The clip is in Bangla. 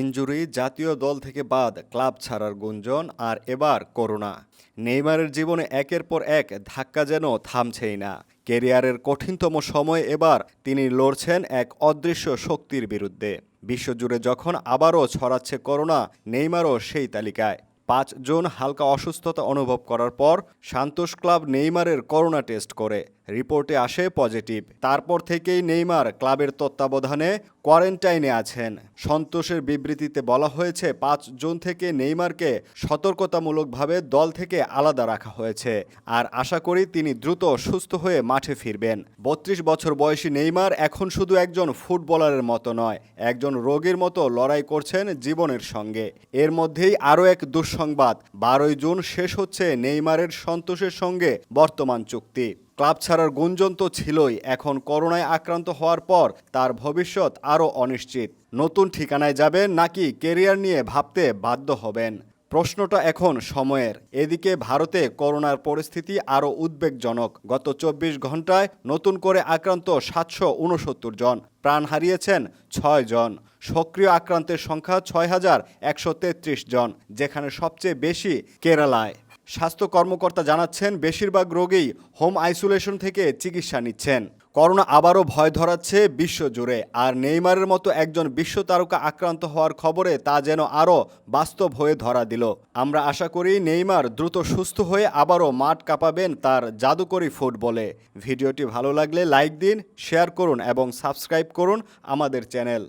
ইনজুরি জাতীয় দল থেকে বাদ, ক্লাব ছাড়ার গুঞ্জন, আর এবার করোনা। নেইমারের জীবনে একের পর এক ধাক্কা যেন থামছেই না। কেরিয়ারের কঠিনতম সময়ে এবার তিনি লড়ছেন এক অদৃশ্য শক্তির বিরুদ্ধে। বিশ্বজুড়ে যখন আবারও ছড়াচ্ছে করোনা, নেইমারও সেই তালিকায়। পাঁচজন হালকা অসুস্থতা অনুভব করার পর, সান্তোষ ক্লাব নেইমারের করোনা টেস্ট করে। রিপোর্টে আসে পজিটিভ। তারপর থেকেই নেইমার ক্লাবের তত্ত্বাবধানে কোয়ারেন্টাইনে আছেন। সন্তোষের বিবৃতিতে বলা হয়েছে, পাঁচ জুন থেকে নেইমারকে সতর্কতামূলকভাবে দল থেকে আলাদা রাখা হয়েছে। আর আশা করি তিনি দ্রুত সুস্থ হয়ে মাঠে ফিরবেন। বত্রিশ বছর বয়সী নেইমার এখন শুধু একজন ফুটবলারের মতো নয়, একজন রোগীর মতো লড়াই করছেন জীবনের সঙ্গে। এর মধ্যেই আরও এক দুঃসংবাদ, বারোই জুন শেষ হচ্ছে নেইমারের সন্তোষের সঙ্গে বর্তমান চুক্তি। ক্লাব ছাড়ার গুঞ্জন তো ছিলই। এখন করোনায় আক্রান্ত হওয়ার পর তার ভবিষ্যৎ আরও অনিশ্চিত। নতুন ঠিকানায় যাবেন নাকি কেরিয়ার নিয়ে ভাবতে বাধ্য হবেন? প্রশ্নটা এখন সময়ের। এদিকে ভারতে করোনার পরিস্থিতি আরও উদ্বেগজনক। গত চব্বিশ ঘন্টায় নতুন করে আক্রান্ত সাতশো উনসত্তর জন। প্রাণ হারিয়েছেন ছয় জন। সক্রিয় আক্রান্তের সংখ্যা ছয় হাজার একশো তেত্রিশ জন, যেখানে সবচেয়ে বেশি কেরালায়। স্বাস্থ্য কর্মকর্তা জানাচ্ছেন, বেশিরভাগ রোগী হোম আইসোলেশন থেকে চিকিৎসা নিচ্ছেন। করোনা আবারও ভয় ধরাচ্ছে বিশ্বজুড়ে আর নেইমারের মতো একজন বিশ্ব তারকা আক্রান্ত হওয়ার খবরে তা যেন আরও বাস্তব হয়ে ধরা দিল। আমরা আশা করি নেইমার দ্রুত সুস্থ হয়ে আবারও মাঠ কাঁপাবেন তার জাদুকরী ফুটবলে। ভিডিওটি ভালো লাগলে লাইক দিন, শেয়ার করুন এবং সাবস্ক্রাইব করুন আমাদের চ্যানেল।